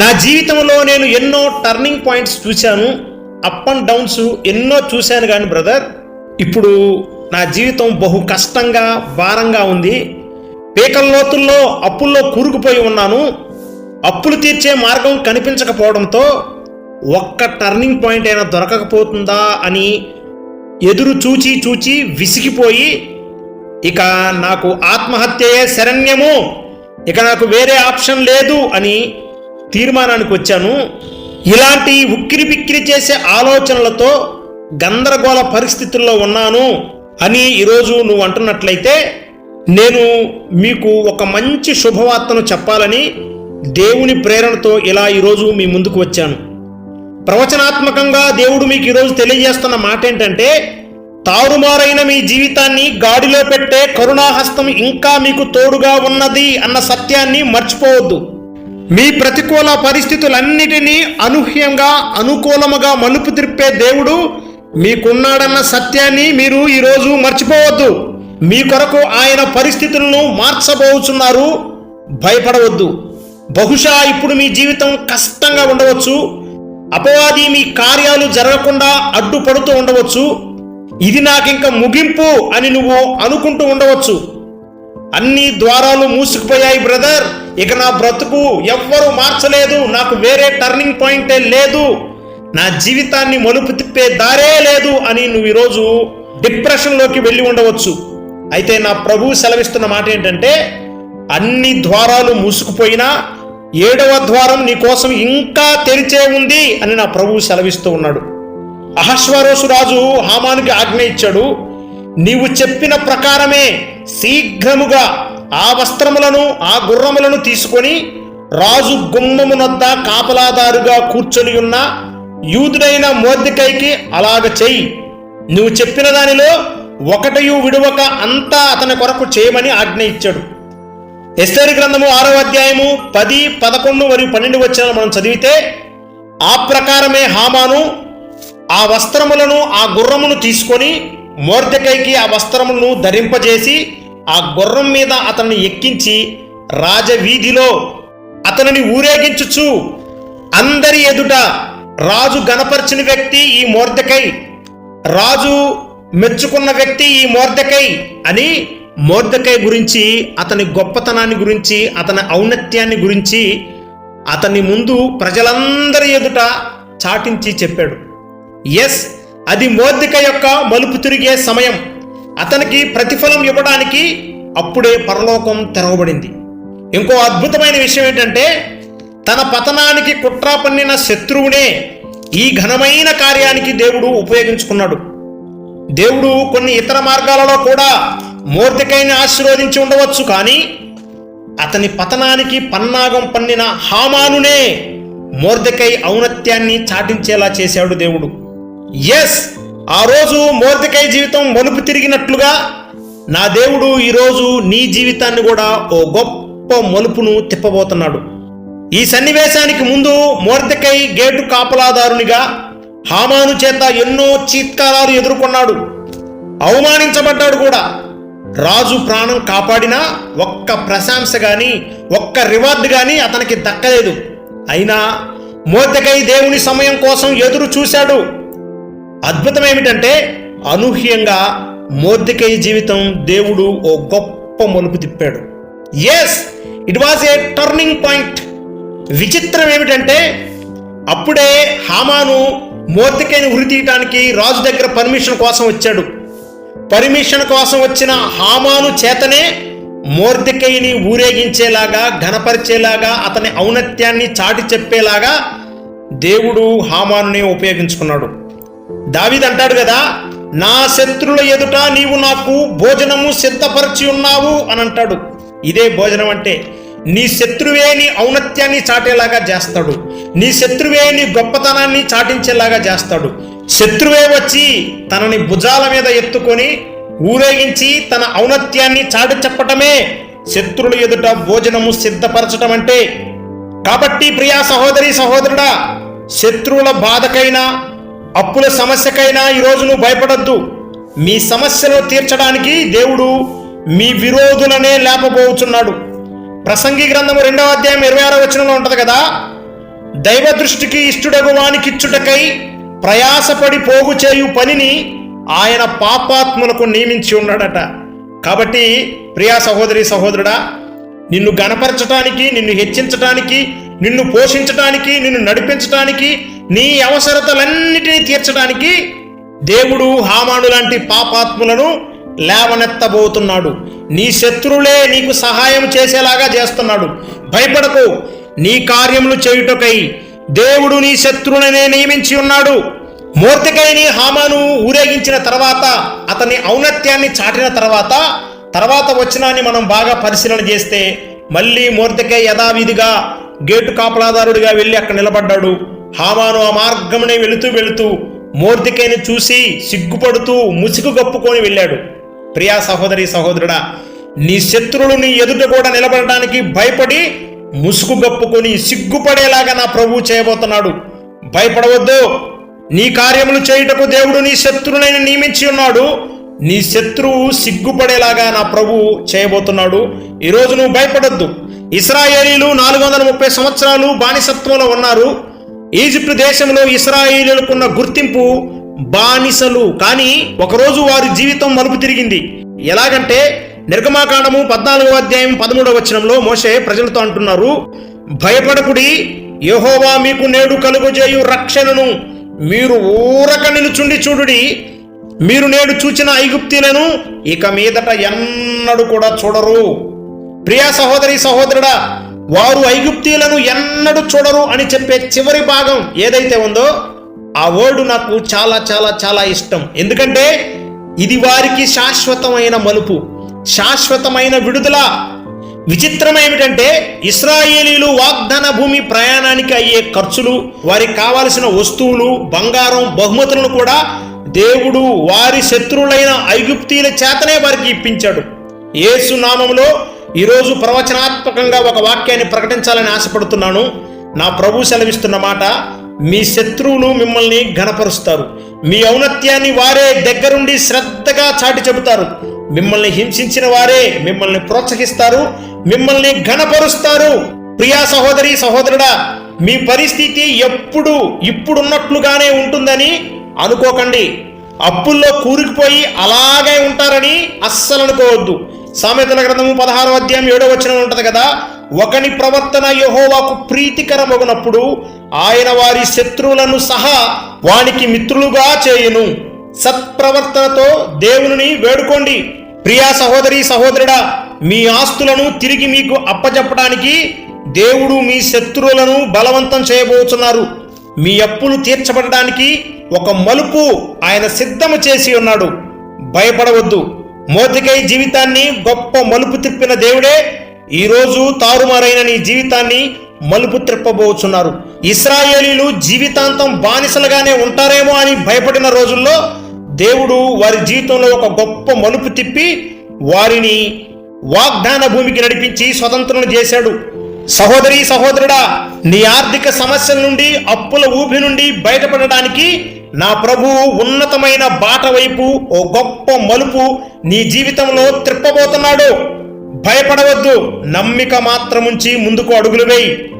నా జీవితంలో నేను ఎన్నో టర్నింగ్ పాయింట్స్ చూశాను అప్ అండ్ డౌన్స్ ఎన్నో చూశాను కానీ బ్రదర్ ఇప్పుడు నా జీవితం బహు కష్టంగా భారంగా ఉంది. పీకల లోతుల్లో అప్పుల్లో కూరుకుపోయి ఉన్నాను. అప్పులు తీర్చే మార్గం కనిపించకపోవడంతో ఒక్క టర్నింగ్ పాయింట్ అయినా దొరకకపోతుందా అని ఎదురు చూచి చూచి విసిగిపోయి ఇక నాకు ఆత్మహత్యయే శరణ్యము. ఇక నాకు వేరే ఆప్షన్ లేదు అని తీర్మానానికి వచ్చాను. ఇలాంటి ఉక్కిరి బిక్కిరి చేసే ఆలోచనలతో గందరగోళ పరిస్థితుల్లో ఉన్నాను అని ఈరోజు నువ్వు అంటున్నట్లయితే నేను మీకు ఒక మంచి శుభవార్తను చెప్పాలని దేవుని ప్రేరణతో ఇలా ఈరోజు మీ ముందుకు వచ్చాను. ప్రవచనాత్మకంగా దేవుడు మీకు ఈరోజు తెలియజేస్తున్న మాట ఏంటంటే తారుమారైన మీ జీవితాన్ని గాడిలో పెట్టే కరుణాహస్తం ఇంకా మీకు తోడుగా ఉన్నది అన్న సత్యాన్ని మర్చిపోవద్దు. మీ ప్రతికూల పరిస్థితులన్నిటినీ అనూహ్యంగా అనుకూలముగా మలుపు తిప్పే దేవుడు మీకున్నాడన్న సత్యాన్ని మీరు ఈరోజు మర్చిపోవద్దు. మీ కొరకు ఆయన పరిస్థితులను మార్చబోతున్నారు భయపడవద్దు. బహుశా ఇప్పుడు మీ జీవితం కష్టంగా ఉండవచ్చు. అపవాది మీ కార్యాలు జరగకుండా అడ్డుపడుతూ ఉండవచ్చు. ఇది నాకింక ముగింపు అని నువ్వు అనుకుంటూ ఉండవచ్చు. అన్ని ద్వారాలు మూసుకుపోయాయి బ్రదర్. ఇక నా బ్రతుకు ఎవ్వరూ మార్చలేదు నాకు వేరే టర్నింగ్ పాయింటే లేదు నా జీవితాన్ని మలుపు తిప్పే దారే లేదు అని నువ్వు ఈరోజు డిప్రెషన్లోకి వెళ్ళి ఉండవచ్చు. అయితే నా ప్రభువు సెలవిస్తున్న మాట ఏంటంటే అన్ని ద్వారాలు మూసుకుపోయినా ఏడవ ద్వారం నీ కోసం ఇంకా తెరిచే ఉంది అని నా ప్రభువు సెలవిస్తూ ఉన్నాడు. అహస్వరోసు రాజు హామానికి ఆజ్ఞ ఇచ్చాడు నీవు చెప్పిన ప్రకారమే శీఘ్రముగా ఆ వస్త్రములను ఆ గుర్రములను తీసుకొని రాజు గుమ్మమునద్ద కాపలాదారుగా కూర్చొని ఉన్న యూదుడైన మోర్దికైకి అలాగ చెయ్యి. నువ్వు చెప్పిన దానిలో ఒకటయు విడువక అంతా అతని కొరకు చేయమని ఆజ్ఞ ఇచ్చాడు. ఎస్తేరి గ్రంథము ఆరో అధ్యాయము పది పదకొండు మరియు పన్నెండు వచ్చిన మనం చదివితే ఆ ప్రకారమే హామాను ఆ వస్త్రములను ఆ గుర్రమును తీసుకొని మోర్దెకైకి ఆ వస్త్రములను ధరింపజేసి ఆ గుర్రం మీద అతన్ని ఎక్కించి రాజవీధిలో అతనిని ఊరేగించుచు అందరి ఎదుట రాజు గణపరిచిన వ్యక్తి ఈ మోర్దకై రాజు మెచ్చుకున్న వ్యక్తి ఈ మోర్దకై అని మోర్దకై గురించి అతని గొప్పతనాన్ని గురించి అతని ఔన్నత్యాన్ని గురించి అతని ముందు ప్రజలందరి ఎదుట చాటించి చెప్పాడు. ఎస్ అది మోర్దిక యొక్క మలుపు తిరిగే సమయం. అతనికి ప్రతిఫలం ఇవ్వడానికి అప్పుడే పరలోకం తెరవబడింది. ఇంకో అద్భుతమైన విషయం ఏంటంటే తన పతనానికి కుట్ర పన్నిన శత్రువునే ఈ ఘనమైన కార్యానికి దేవుడు ఉపయోగించుకున్నాడు. దేవుడు కొన్ని ఇతర మార్గాలలో కూడా మూర్తికైని ఆశీర్వదించి ఉండవచ్చు కానీ అతని పతనానికి పన్నాగం పన్నిన హామానునే మోర్దకై ఔన్నత్యాన్ని చాటించేలా చేశాడు దేవుడు. ఎస్ ఆ రోజు మోర్దకై జీవితం మలుపు తిరిగినట్లుగా నా దేవుడు ఈరోజు నీ జీవితాన్ని కూడా ఓ గొప్ప మలుపును తిప్పబోతున్నాడు. ఈ సన్నివేశానికి ముందు మోర్దకై గేటు కాపలాదారునిగా హామాను చేత ఎన్నో చీత్కారాలు ఎదుర్కొన్నాడు. అవమానించబడ్డాడు కూడా. రాజు ప్రాణం కాపాడినా ఒక్క ప్రశంస గాని ఒక్క రివార్డు గాని అతనికి దక్కలేదు. అయినా మోర్దకై దేవుని సమయం కోసం ఎదురు చూశాడు. అద్భుతం ఏమిటంటే అనూహ్యంగా మోర్దికై జీవితం దేవుడు ఓ గొప్ప మలుపు తిప్పాడు. Yes it was a turning point విచిత్రం ఏమిటంటే అప్పుడే హామాను మోర్దికైని ఉరి తీయటానికి రాజు దగ్గర పర్మిషన్ కోసం వచ్చాడు. పర్మిషన్ కోసం వచ్చిన హామాను చేతనే మోర్దికైని ఊరేగించేలాగా ఘనపరిచేలాగా అతని ఔన్నత్యాన్ని చాటి చెప్పేలాగా దేవుడు హామానుని ఉపయోగించుకున్నాడు. దావిదంటాడు కదా నా శత్రుల ఎదుట నీవు నాకు భోజనము సిద్ధపరిచి ఉన్నావు అని అంటాడు. ఇదే భోజనం అంటే నీ శత్రువే నీ ఔన్నత్యాన్ని చాటేలాగా చేస్తాడు. నీ శత్రువే నీ గొప్పతనాన్ని చాటించేలాగా చేస్తాడు. శత్రువే వచ్చి తనని భుజాల మీద ఎత్తుకొని ఊరేగించి తన ఔన్నత్యాన్ని చాటి చెప్పటమే. శత్రుల ఎదుట భోజనము సిద్ధపరచటం అంటే కాబట్టి ప్రియా సహోదరి సహోదరుడా శత్రువుల బాధకైనా అప్పుల సమస్యకైనా ఈరోజు నువ్వు భయపడొద్దు. మీ సమస్యను తీర్చడానికి దేవుడు మీ విరోధులనే లేపబోచున్నాడు ప్రసంగి గ్రంథము రెండవ అధ్యాయం ఇరవై ఆరో వచనంలో ఉంటుంది కదా? దైవ దృష్టికి ఇష్టడగు వానికిచ్చుటకై ప్రయాసపడి పోగు చేయు పనిని ఆయన పాపాత్ములకు నియమించి ఉన్నాడట. కాబట్టి ప్రియా సహోదరి సహోదరుడా నిన్ను గణపరచటానికి నిన్ను హెచ్చించటానికి నిన్ను పోషించటానికి నిన్ను నడిపించటానికి నీ అవసరతలన్నిటినీ తీర్చడానికి దేవుడు హామాను లాంటి పాపాత్ములను లేవనెత్తబోతున్నాడు. నీ శత్రువులే నీకు సహాయం చేసేలాగా చేస్తున్నాడు. భయపడకు నీ కార్యములు చేయుటకై దేవుడు నీ శత్రువులనే నియమించి ఉన్నాడు. మూర్తికైని హామాను ఊరేగించిన తర్వాత అతని ఔన్నత్యాన్ని చాటిన తర్వాత తర్వాత వచ్చినాన్ని మనం బాగా పరిశీలన చేస్తే మళ్ళీ మూర్తికై యథావిధిగా గేటు కాపలాదారుడిగా వెళ్ళి అక్కడ నిలబడ్డాడు. హామాను ఆ మార్గమునే వెళుతూ వెళుతూ మూర్తికైని చూసి సిగ్గుపడుతూ ముసుగు కప్పుకొని వెళ్ళాడు. ప్రియా సహోదరి సహోదరుడా నీ శత్రువులు నీ ఎదుట కూడా నిలబడడానికి భయపడి ముసుగు గప్పుకొని సిగ్గుపడేలాగా నా ప్రభువు చేయబోతున్నాడు. భయపడవద్దు. నీ కార్యములు చేయుటకు దేవుడు నీ శత్రువునైనా నియమించి ఉన్నాడు. నీ శత్రువు సిగ్గుపడేలాగా నా ప్రభువు చేయబోతున్నాడు. ఈరోజు నువ్వు భయపడొద్దు. ఇస్రాయేలీలు నాలుగు వందల ముప్పై సంవత్సరాలు బానిసత్వంలో ఉన్నారు. ఈజిప్ట్ దేశంలో ఇస్రాయేలీలకున్న గుర్తింపు బానిసలు. కానీ ఒకరోజు వారి జీవితం మలుపు తిరిగింది. ఎలాగంటే నిర్గమాకాండము పద్నాలుగో అధ్యాయం పదమూడవ వచనంలో మోషే ప్రజలతో అంటున్నారు భయపడకుడి యెహోవా మీకు నేడు కలుగజేయు రక్షణను. మీరు ఊరక నిలుచుండి చూడుడి. మీరు నేడు చూచిన ఐగుప్తీలను ఇక మీదట ఎన్నడూ కూడా చూడరు. ప్రియా సహోదరి సహోదరుడా వారు ఐగుప్తీలను ఎన్నడూ చూడరు అని చెప్పే చివరి భాగం ఏదైతే ఉందో ఆ వర్డ్ నాకు చాలా చాలా చాలా ఇష్టం. ఎందుకంటే ఇది వారికి శాశ్వతమైన మలుపు. శాశ్వతమైన విడుదల. విచిత్రం ఏమిటంటే ఇస్రాయేలీలు వాగ్దాన భూమి ప్రయాణానికి అయ్యే ఖర్చులు వారికి కావలసిన వస్తువులు బంగారం బహుమతులను కూడా దేవుడు వారి శత్రువులైన ఐగుప్తీల చేతనే వారికి ఇప్పించాడు. ఏసు నామంలో ఈరోజు ప్రవచనాత్మకంగా ఒక వాక్యాన్ని ప్రకటించాలని ఆశపడుతున్నాను. నా ప్రభు సెలవిస్తున్న మాట మీ శత్రువులు మిమ్మల్ని ఘనపరుస్తారు. మీ ఔన్నత్యాన్ని వారే దగ్గరుండి శ్రద్ధగా చాటి చెబుతారు. మిమ్మల్ని హింసించిన వారే మిమ్మల్ని ప్రోత్సహిస్తారు. మిమ్మల్ని ఘనపరుస్తారు. ప్రియా సహోదరి సహోదరుడా మీ పరిస్థితి ఎప్పుడు ఇప్పుడున్నట్లుగానే ఉంటుందని అనుకోకండి. అప్పుల్లో కూరుకుపోయి అలాగే ఉంటారని అస్సలు అనుకోవద్దు సామెతల గ్రంథము పదహారో అధ్యాయం ఏడో వచ్చిన ఉంటుంది కదా ఒకని ప్రవర్తన యహోవాకు ప్రీతికరమగునప్పుడు ఆయన వారి శత్రువులను సహా వానికి మిత్రులుగా చేయును. సత్ప్రవర్తనతో దేవుని వేడుకోండి. ప్రియా సహోదరి సహోదరుడా మీ ఆస్తులను తిరిగి మీకు అప్పజెప్పడానికి దేవుడు మీ శత్రువులను బలవంతం చేయబోతున్నారు మీ అప్పులు తీర్చబడడానికి ఒక మలుపు ఆయన సిద్ధము చేసి ఉన్నాడు. భయపడవద్దు. మోతికై జీవితాన్ని గొప్ప మలుపు తిప్పిన దేవుడే ఈరోజు తారుమారైన నీ జీవితాన్ని మలుపు త్రిప్పబోచున్నారు ఇస్రాయేలీలు జీవితాంతం బానిసలుగానే ఉంటారేమో అని భయపడిన రోజుల్లో దేవుడు వారి జీవితంలో ఒక గొప్ప మలుపు తిప్పి వారిని వాగ్దాన భూమికి నడిపించి స్వతంత్రం చేశాడు. సహోదరి సహోదరుడా నీ ఆర్థిక సమస్యల నుండి అప్పుల ఊపి నుండి బయటపడడానికి నా ప్రభువు ఉన్నతమైన బాట వైపు ఓ గొప్ప మలుపు నీ జీవితంలో త్రిప్పబోతున్నాడు. భయపడవద్దు. నమ్మిక మాత్రముంచి ముందుకు అడుగులు వేయి.